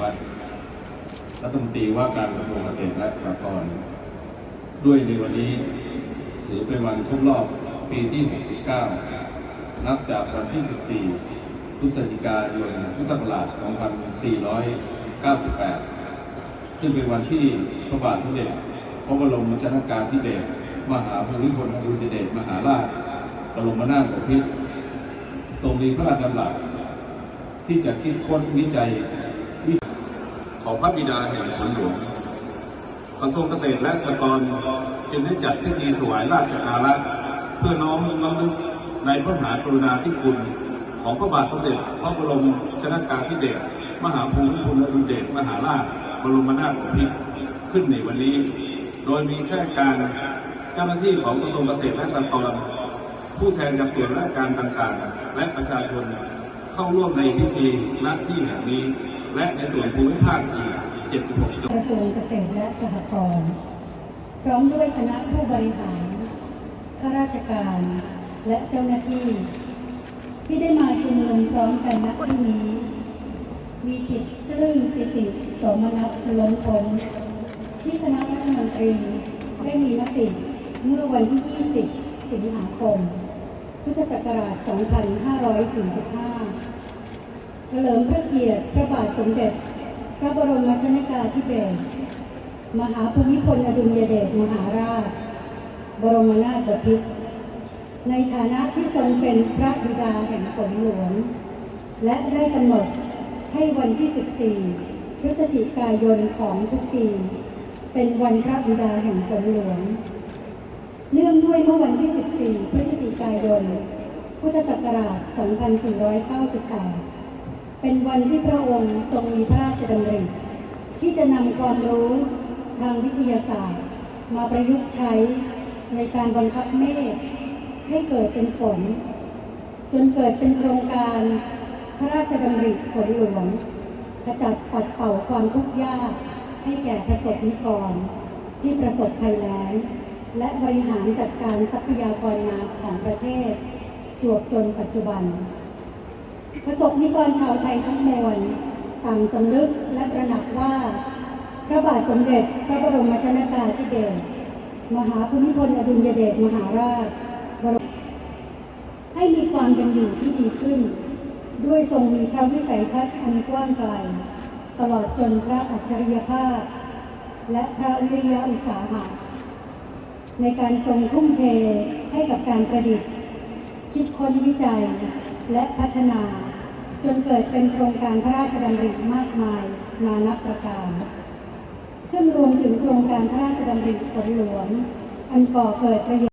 วัฒน์รัฐมนตรีว่าการกระทรวงเกษตรและสหกรณ์ด้วยในวันนี้ถือเป็นวันครบรอบปีที่ 69 นับจากวันที่ 14 พฤศจิกายน พุทธศักราช 2498 ซึ่งเป็นวันที่พระบาทสมเด็จพระบรมชนากาธิเบศรมหาภูมิพลอดุลยเดชมหาราชบรมนาถบพิตรทรงมีพระราชดำรัสที่จะคิดค้นวิจัย ของพระบิดาแห่งฝนหลวงกระทรวงเกษตรและสหกรณ์จึงได้จัดพิธีถวายราชการะเพื่อน้อมรำลึกในพระมหากรุณาธิคุณ ของพระบาทสมเด็จพระบรมชนากาธิเบศรมหาภูมิพลอดุลเดชมหาราชบรมนาถบพิตรขึ้นในวันนี้ โดยมีข้าราชการเจ้าหน้าที่ของกระทรวงเกษตรและสหกรณ์ผู้แทนจากส่วนราชการต่างๆ และประชาชน เข้าร่วมในพิธีณที่แห่งนี้ และในส่วนภูมิภาคอีก 76จังหวัดกระทรวงเกษตรและสหกรณ์พร้อมด้วยคณะผู้บริหารข้าราชการและเจ้าหน้าที่ ที่ได้มาชุมนุมพร้อมกันณที่นี้ มีจิตปลื้มปิติสมนัสล้นพ้นที่คณะรัฐมนตรีได้มีมติเมื่อวันที่ 20 สิงหาคม พุทธศักราช 2545 เฉลิมพระเกียรติพระบาทสมเด็จ พระบรมชนกาธิเบศร มหาภูมิพลอดุลยเดชมหาราช บรมนาถบพิตรในฐานะที่ทรงเป็นพระบิดาแห่งฝนหลวง และได้กำหนดให้วันที่ 14 พฤศจิกายนของทุกปี เป็นวันพระบิดาแห่งฝนหลวง ด้วยเมื่อวันที่ 14 พฤศจิกายน พุทธศักราช 2498 เป็นวันที่พระองค์ทรงมีพระราชดำริที่จะนำความรู้ทางวิทยาศาสตร์ มาประยุกต์ใช้ในการบังคับเมฆให้เกิดเป็นฝน จนเกิดเป็นโครงการพระราชดำริฝนหลวงขจัดปัดเป่าความทุกข์ยากให้แก่ประสบนิกรที่ประสบภัยแล้ง และบริหารจัดการทรัพยากรน้ำของประเทศ จวบจนปัจจุบัน ประสบนิกรชาวไทยทั้งมวลต่างสำนึกและตระหนักว่า พระบาทสมเด็จพระบรมชนากาธิเบศรมหาภูมิพลอดุลยเดชมหาราชบรมให้มีความเป็นอยู่ที่ดีขึ้น ด้วยทรงมีพระวิสัยทัศน์อันกว้างไกลตลอดจนพระอัจฉริยภาพ และพระวิริยะอุตสาหะ ในการทรงทุ่มเทให้กับการประดิษฐ์ คิดค้นวิจัยและพัฒนา จนเกิดเป็นโครงการพระราชดำริมากมายนานับประการ ซึ่งรวมถึงโครงการพระราชดำริฝนหลวง อันก่อเกิดประโยชน์